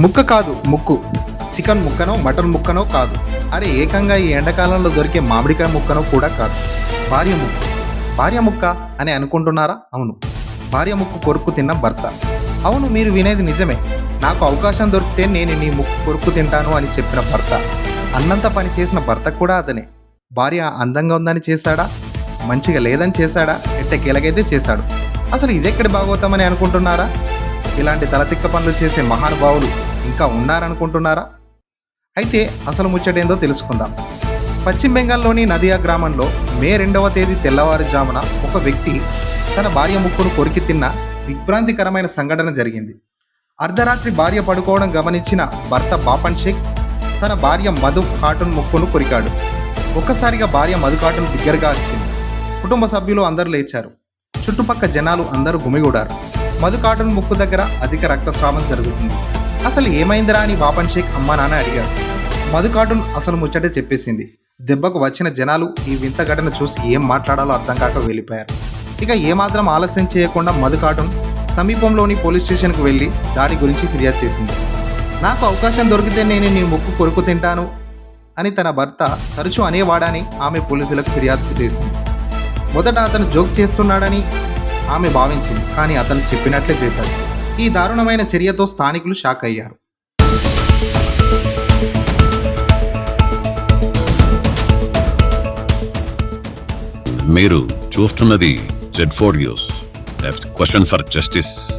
ముక్క కాదు ముక్కు. చికెన్ ముక్కనో మటన్ ముక్కనో కాదు. అరే ఏకంగా ఈ ఎండాకాలంలో దొరికే మామిడికాయ ముక్కనో కూడా కాదు. భార్య ముక్కు. భార్య ముక్క అని అనుకుంటున్నారా? అవును. భార్య ముక్కు కొరుకు తిన్న భర్త. అవును మీరు వినేది నిజమే. నాకు అవకాశం దొరికితే నేను నీ ముక్కు కొరుకు తింటాను అని చెప్పిన భర్త. అన్నంత పని చేసిన భర్త కూడా అతనే. భార్య అందంగా ఉందని చేశాడా? మంచిగా లేదని చేశాడా? ఎట్టకేలకైతే చేశాడు. అసలు ఇదెక్కడ బాగోతామని అనుకుంటున్నారా? ఇలాంటి తలతిక్క పనులు చేసే మహానుభావులు ఇంకా ఉన్నారనుకుంటున్నారా? అయితే అసలు ముచ్చటేందో తెలుసుకుందాం. పశ్చిమ బెంగాల్లోని నదియా గ్రామంలో మే రెండవ తేదీ తెల్లవారుజామున ఒక వ్యక్తి తన భార్య ముక్కును కొరికి తిన్న దిగ్భ్రాంతికరమైన సంఘటన జరిగింది. అర్ధరాత్రి భార్య పడుకోవడం గమనించిన భర్త బాపన్ షేక్ తన భార్య మధు కాటన్ ముక్కును కొరికాడు. ఒక్కసారిగా భార్య మధు కాటన్ బిగ్గరగా వచ్చింది కుటుంబ సభ్యులు అందరూ లేచారు. చుట్టుపక్క జనాలు అందరూ గుమిగూడారు. మధుకాటన్ ముక్కు దగ్గర అధిక రక్తస్రావం జరుగుతుంది. అసలు ఏమైందిరా అని బాపన్ షేక్ అమ్మా నాన్న అడిగారు. మధు కార్టూన్ అసలు ముచ్చటే చెప్పేసింది. దెబ్బకు వచ్చిన జనాలు ఈ వింత ఘటన చూసి ఏం మాట్లాడాలో అర్థం కాక వెళ్ళిపోయారు. ఇక ఏమాత్రం ఆలస్యం చేయకుండా మధు కార్టూన్ సమీపంలోని పోలీస్ స్టేషన్కు వెళ్ళి దాడి గురించి ఫిర్యాదు చేసింది. నాకు అవకాశం దొరికితే నేను నీ ముక్కు కొరుకు తింటాను అని తన భర్త తరచూ అనేవాడని ఆమె పోలీసులకు ఫిర్యాదు చేసింది. మొదట అతను జోక్ చేస్తున్నాడని ఆమె భావించింది కానీ అతను చెప్పినట్లే చేశాడు. ఈ దారుణమైన చర్యతో స్థానికులు షాక్ అయ్యారు. మీరు చూస్తున్నది Z four news question for justice